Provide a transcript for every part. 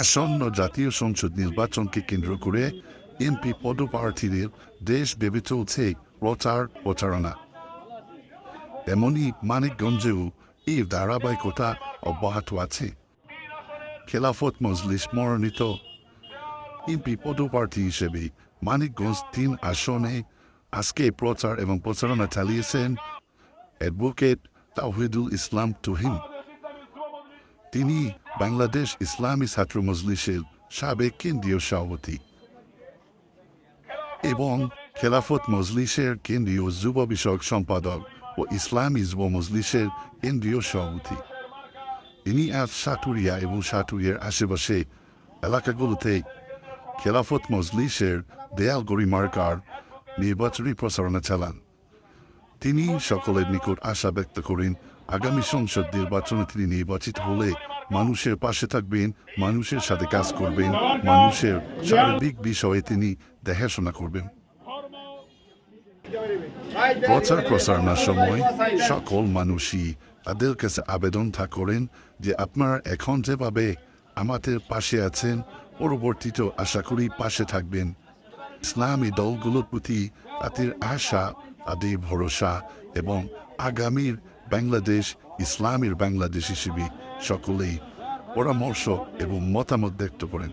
আসন্ন জাতীয় সংসদ নির্বাচনকে কেন্দ্র করে এমপি পদপ্রার্থীদের দেশব্যাপী চলছে প্রচার প্রচারণা। এমনই মানিকগঞ্জেও এই ধারাবাহিকতা অব্যাহত আছে। খেলাফত মজলিস মনোনীত এমপি পদপ্রার্থী হিসেবে মানিকগঞ্জ তিন আসনে আজকে প্রচার এবং প্রচারণা চালিয়েছেন অ্যাডভোকেট তাওহিদুল ইসলাম তুহিন। তিনি বাংলাদেশ ইসলামী ছাত্র মজলিসের সাবেক কেন্দ্রীয় সভাপতি এবং খেলাফত মজলিসের কেন্দ্রীয় যুব বিষয়ক সম্পাদক ও ইসলামী যুব মজলিসের কেন্দ্রীয় সভাপতি। তিনি আজ সাটুরিয়া এবং সাটুরিয়ার আশেপাশে এলাকাগুলোতে খেলাফত মজলিসের দেয়াল গরিমার্কার নির্বাচনী প্রচারণা চালান। তিনি সকলের নিকট আশা ব্যক্ত করেন আগামী সংসদ নির্বাচনে তিনি নির্বাচিত হলে মানুষের পাশে থাকবেন, মানুষের সাথে কাজ করবেন, মানুষের সার্বিক বিষয়ে তিনি দেখাশোনা করবেন। প্রচার প্রচারণার সময় সকল মানুষই তাদের কাছে আবেদন থা করেন যে আপনারা এখন যেভাবে আমাদের পাশে আছেন পরবর্তীতেও আশা করি পাশে থাকবেন। ইসলামী দলগুলোর প্রতি তাদের আশা, তাদের ভরসা এবং আগামীর বাংলাদেশ ইসলামের বাংলাদেশ হিসেবে সকলেই পরামর্শ এবং মতামত ব্যক্ত করেন।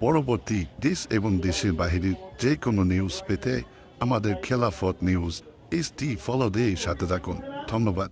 পরবর্তী দেশ এবং দেশের বাহিরের যে কোনো নিউজ পেতে আমাদের খেলাফত নিউজ এস টি ফলো দিয়ে সাথে থাকুন। ধন্যবাদ।